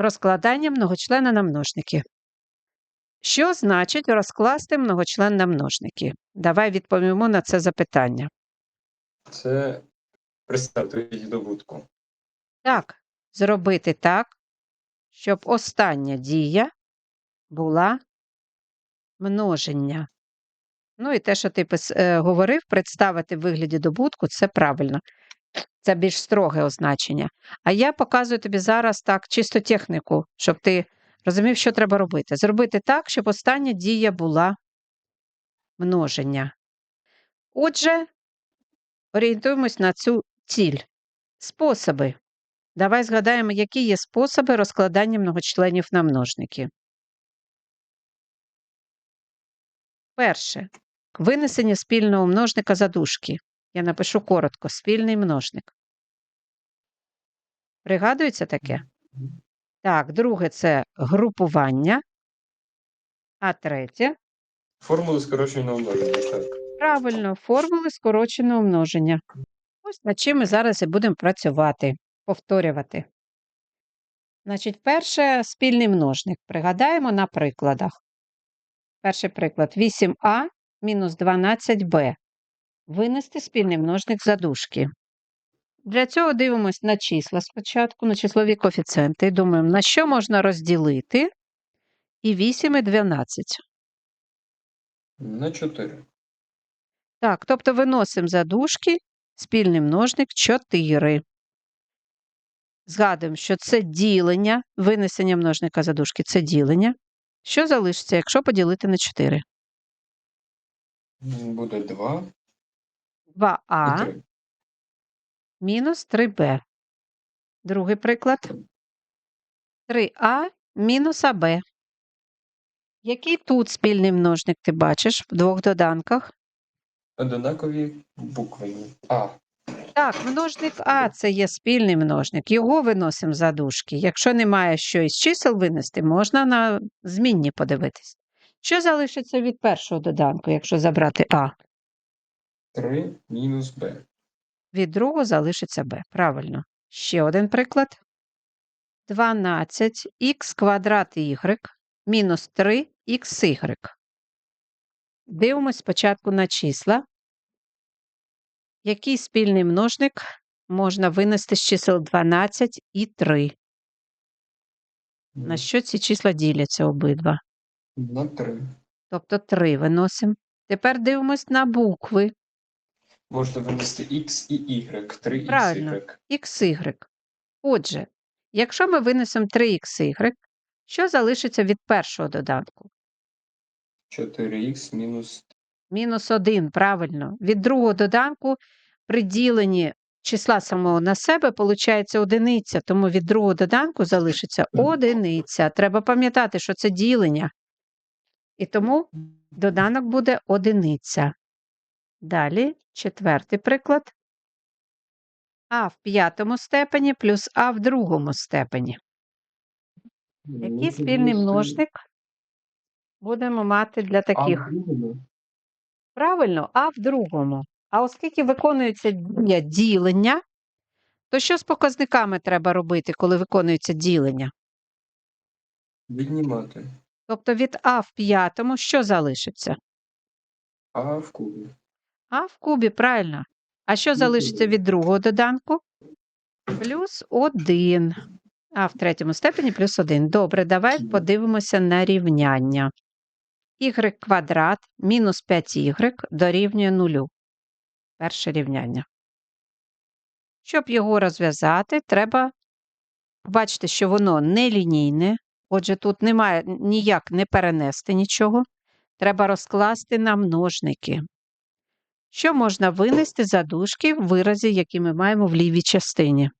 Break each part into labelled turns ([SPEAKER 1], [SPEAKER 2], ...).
[SPEAKER 1] Розкладання многочлена на множники. Що значить розкласти многочлен на множники? Давай відповімо на це запитання.
[SPEAKER 2] Це представте їх добутку.
[SPEAKER 1] Так, зробити так, щоб остання дія була множення. Ну і те, що ти е, говорив, представити в вигляді добутку, це правильно. Це більш строге означення. А я показую тобі зараз так чисто техніку, щоб ти розумів, що треба робити. Зробити так, щоб остання дія була множення. Отже, орієнтуємось на цю ціль. Способи. Давай згадаємо, які є способи розкладання многочленів на множники. Перше. Винесення спільного множника за дужки. Я напишу коротко: спільний множник. Пригадується таке? Так, друге це групування. А третє
[SPEAKER 2] Формули скороченого множення.
[SPEAKER 1] Правильно, формули скороченого множення. Ось над чим ми зараз і будемо працювати, повторювати. Значить, перше спільний множник. Пригадаємо на прикладах. Перший приклад 8а мінус 12b. Винести спільний множник за дужки. Для цього дивимось на числа спочатку, на числові коефіцієнти. І думаємо, на що можна розділити і 8 і 12.
[SPEAKER 2] На 4.
[SPEAKER 1] Так, тобто виносимо за дужки спільний множник 4. Згадуємо, що це ділення, винесення множника за дужки – це ділення. Що залишиться, якщо поділити на 4?
[SPEAKER 2] Буде 2
[SPEAKER 1] 2а
[SPEAKER 2] і 3.
[SPEAKER 1] мінус 3b. Другий приклад. 3а мінус аб. Який тут спільний множник ти бачиш в двох доданках?
[SPEAKER 2] Однакові букви. А.
[SPEAKER 1] Так, множник А це є спільний множник. Його виносимо за дужки. Якщо немає що із чисел винести, можна на змінні подивитись. Що залишиться від першого доданку, якщо забрати А?
[SPEAKER 2] 3 мінус Б.
[SPEAKER 1] Від другого залишиться Б. Правильно. Ще один приклад. 12х квадрат y мінус 3xy. Дивимось спочатку на числа. Який спільний множник можна винести з чисел 12 і 3? На що ці числа діляться обидва?
[SPEAKER 2] На 3.
[SPEAKER 1] Тобто 3 виносимо. Тепер дивимось на букви.
[SPEAKER 2] Можна винести X і Y. 3
[SPEAKER 1] Правильно.
[SPEAKER 2] XY.
[SPEAKER 1] XY. Отже, якщо ми винесемо 3xy, що залишиться від першого доданку?
[SPEAKER 2] 4х мінус
[SPEAKER 1] Мінус 1, правильно. Від другого доданку при діленні числа самого на себе виходить одиниця, тому від другого доданку залишиться одиниця. Треба пам'ятати, що це ділення. І тому доданок буде одиниця. Далі четвертий приклад. А в п'ятому степені плюс А в другому степені. Який спільний множник будемо мати для таких? Правильно, а в другому. А оскільки виконується ділення, то що з показниками треба робити, коли виконується ділення?
[SPEAKER 2] Віднімати.
[SPEAKER 1] Тобто від А в п'ятому що залишиться?
[SPEAKER 2] А в кубі.
[SPEAKER 1] А в кубі, правильно. А що залишиться від другого доданку? Плюс 1. А в третьому степені плюс 1. Добре, давай подивимося на рівняння. y квадрат мінус 5y дорівнює нулю. Перше рівняння. Щоб його розв'язати, треба побачити, що воно не лінійне. Отже, тут немає ніяк не перенести нічого. Треба розкласти на множники. Що можна винести за дужки в виразі, які ми маємо в лівій частині?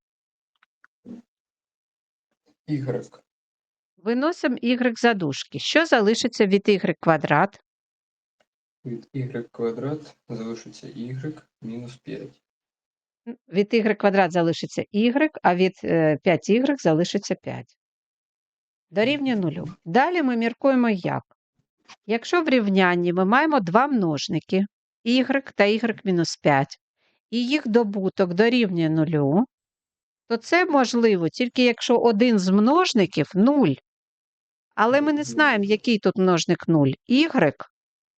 [SPEAKER 2] Y.
[SPEAKER 1] Виносимо y за дужки. Що залишиться від y квадрат?
[SPEAKER 2] Від Y квадрат залишиться Y мінус 5.
[SPEAKER 1] Від y квадрат залишиться y, а від е, 5y залишиться 5. Дорівнює нулю. Далі ми міркуємо як. Якщо в рівнянні ми маємо два множники y та y мінус 5, і їх добуток дорівнює нулю, то це можливо тільки якщо один з множників 0. Але ми не знаємо, який тут множник 0 y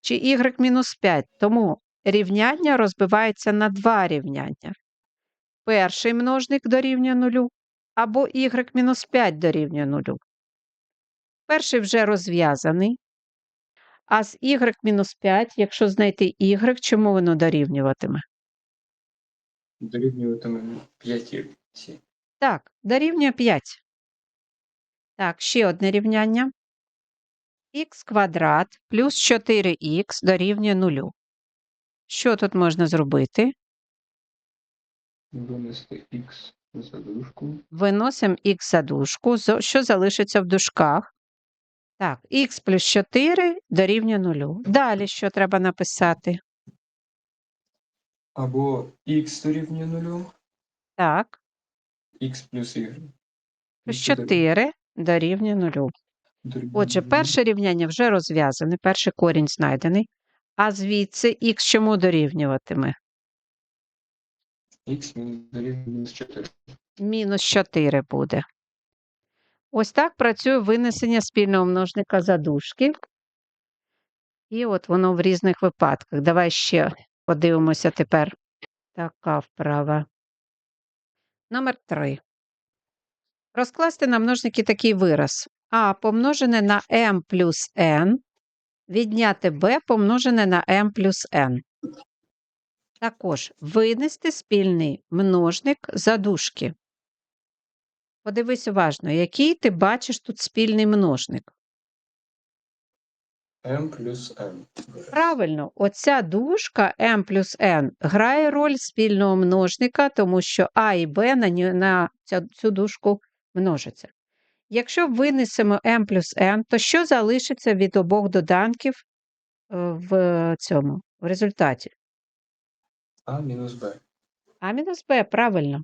[SPEAKER 1] чи y-5, Тому рівняння розбивається на два рівняння. Перший множник дорівнює 0 або y-5 дорівнює 0. Перший вже розв'язаний. А з y мінус 5, якщо знайти y, чому воно дорівнюватиме?
[SPEAKER 2] Дорівнюватиме 5.
[SPEAKER 1] Так, дорівнює 5. Так, ще одне рівняння. х квадрат плюс 4х дорівнює 0. Що тут можна зробити?
[SPEAKER 2] Винести х за дужку.
[SPEAKER 1] Виносимо х за дужку. Що залишиться в дужках? Так, х плюс 4 дорівнює 0. Далі що треба написати?
[SPEAKER 2] Або х дорівнює 0,
[SPEAKER 1] Так,
[SPEAKER 2] х плюс y.
[SPEAKER 1] плюс 4 дорівнює 0.
[SPEAKER 2] дорівнює
[SPEAKER 1] Отже, перше рівняння вже розв'язане, перший корінь знайдений. А звідси х чому дорівнюватиме?
[SPEAKER 2] х мінус дорівнює мінус 4.
[SPEAKER 1] Мінус 4 буде. Ось так працює винесення спільного множника за дужки. І от воно в різних випадках. Давай ще подивимося тепер. Така вправа. Номер 3. Розкласти на множники такий вираз. А помножене на m плюс n відняти b помножене на m плюс n. Також винести спільний множник за дужки. Подивись уважно, який ти бачиш тут спільний множник.
[SPEAKER 2] m плюс n.
[SPEAKER 1] Правильно, оця дужка m плюс n грає роль спільного множника, тому що а і b на, ню- на ця- цю дужку множаться. Якщо винесемо m плюс n, то що залишиться від обох доданків е, в цьому в результаті?
[SPEAKER 2] А мінус b.
[SPEAKER 1] А мінус b, правильно.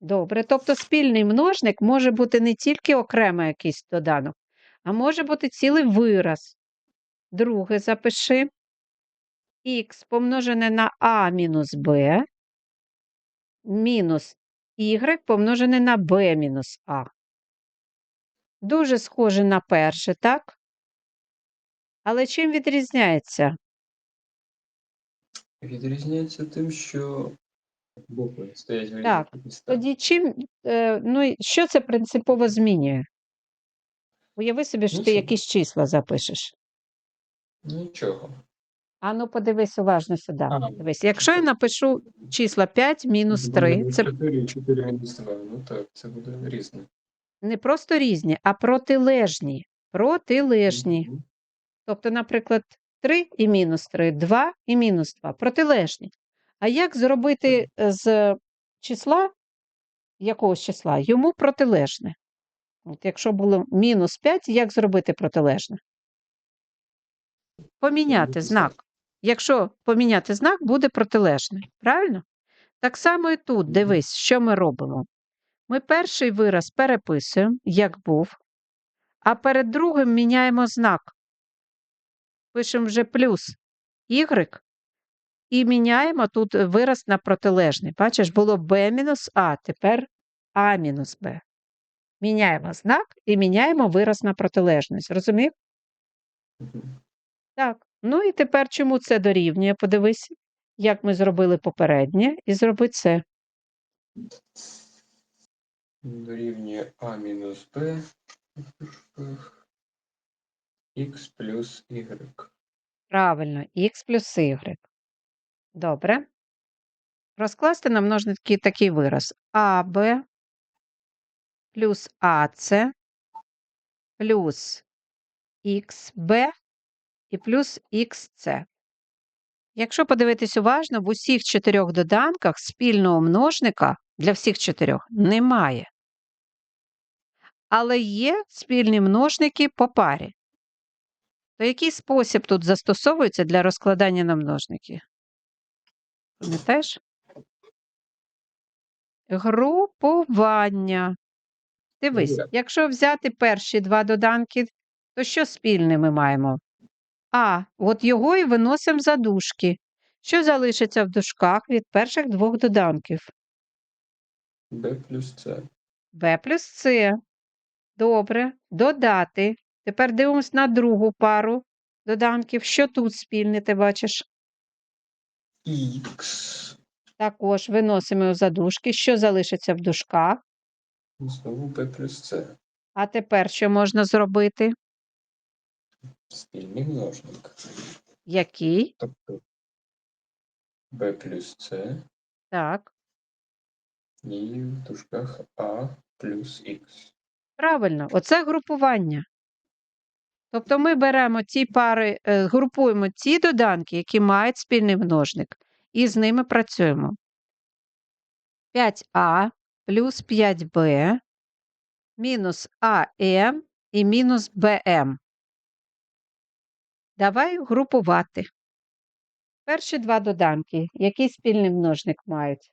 [SPEAKER 1] Добре, тобто спільний множник може бути не тільки окремо якийсь доданок, а може бути цілий вираз. Друге запиши. х помножене на а мінус b мінус y помножене на b мінус а. Дуже схоже на перше, так? Але чим відрізняється?
[SPEAKER 2] Відрізняється тим, що букви стоять в
[SPEAKER 1] Так. Тоді чим, е, ну, що це принципово змінює? Уяви собі, що ти якісь числа запишеш.
[SPEAKER 2] Нічого.
[SPEAKER 1] А ну подивись уважно сюди.
[SPEAKER 2] А.
[SPEAKER 1] Дивись, якщо я напишу числа 5 мінус 3, це
[SPEAKER 2] 4 і 4 мінус 2. Ну так, це буде різне.
[SPEAKER 1] не просто різні, а протилежні. Протилежні.
[SPEAKER 2] Мгм.
[SPEAKER 1] Тобто, наприклад, 3 і мінус 3, 2 і мінус 2. Протилежні. А як зробити е, з числа, якогось числа, йому протилежне? От якщо було мінус 5, як зробити протилежне? Поміняти знак. Якщо поміняти знак, буде протилежне. Правильно? Так само і тут, дивись, що ми робимо. Ми перший вираз переписуємо, як був, а перед другим міняємо знак. Пишемо вже плюс y і міняємо тут вираз на протилежний. Бачиш, було b мінус а, тепер а мінус b. Міняємо знак і міняємо вираз на протилежність. Розумів? Так. Ну і тепер чому це дорівнює? Подивись, як ми зробили попереднє, і зроби це.
[SPEAKER 2] Дорівнює а мінус дужках, х плюс y.
[SPEAKER 1] Правильно, х плюс y. Добре. Розкласти на множники такий вираз. АБ плюс АЦ плюс ХБ і плюс ХЦ. Якщо подивитись уважно, в усіх чотирьох доданках спільного множника для всіх чотирьох немає. Але є спільні множники по парі. То який спосіб тут застосовується для розкладання на множники? Пам'ятаєш? Групування. Дивись, якщо взяти перші два доданки, то що спільне ми маємо? А, от його і виносимо за дужки. Що залишиться в дужках від перших двох доданків?
[SPEAKER 2] Б плюс С.
[SPEAKER 1] В плюс С. Добре. Додати. Тепер дивимось на другу пару доданків. Що тут спільне, ти бачиш?
[SPEAKER 2] Х.
[SPEAKER 1] Також виносимо його за дужки. Що залишиться в дужках?
[SPEAKER 2] Знову Б плюс С.
[SPEAKER 1] А тепер що можна зробити?
[SPEAKER 2] Спільний множник.
[SPEAKER 1] Який?
[SPEAKER 2] Тобто Б плюс С
[SPEAKER 1] Так.
[SPEAKER 2] і в дужках А плюс Х.
[SPEAKER 1] Правильно, оце групування. Тобто ми беремо ті пари, е, групуємо ті доданки, які мають спільний множник, і з ними працюємо. 5а плюс 5b мінус АМ і мінус БМ. Давай групувати. Перші два доданки, який спільний множник мають?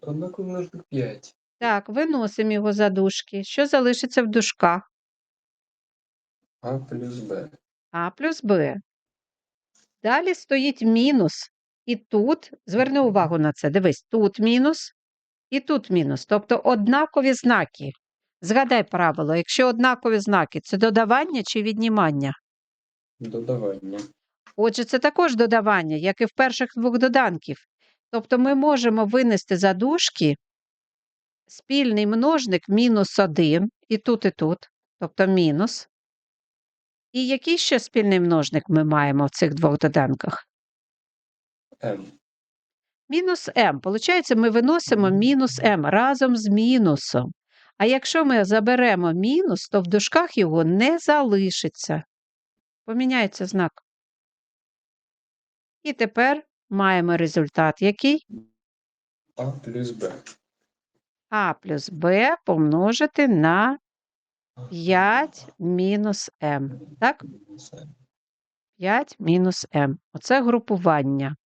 [SPEAKER 2] Однаковий множник 5.
[SPEAKER 1] Так, виносимо його за дужки. Що залишиться в дужках?
[SPEAKER 2] А плюс Б.
[SPEAKER 1] А плюс Б. Далі стоїть мінус. І тут, зверни увагу на це, дивись, тут мінус і тут мінус. Тобто однакові знаки. Згадай правило, якщо однакові знаки, це додавання чи віднімання?
[SPEAKER 2] Додавання.
[SPEAKER 1] Отже, це також додавання, як і в перших двох доданків. Тобто ми можемо винести за дужки спільний множник мінус 1 і тут, і тут, тобто мінус. І який ще спільний множник ми маємо в цих двох доданках?
[SPEAKER 2] М.
[SPEAKER 1] Мінус m. Получається, ми виносимо мінус m разом з мінусом. А якщо ми заберемо мінус, то в дужках його не залишиться. Поміняється знак. І тепер маємо результат який?
[SPEAKER 2] А плюс Б.
[SPEAKER 1] А плюс b помножити на 5 мінус М. Так?
[SPEAKER 2] Мінус М.
[SPEAKER 1] 5 мінус М. Оце групування.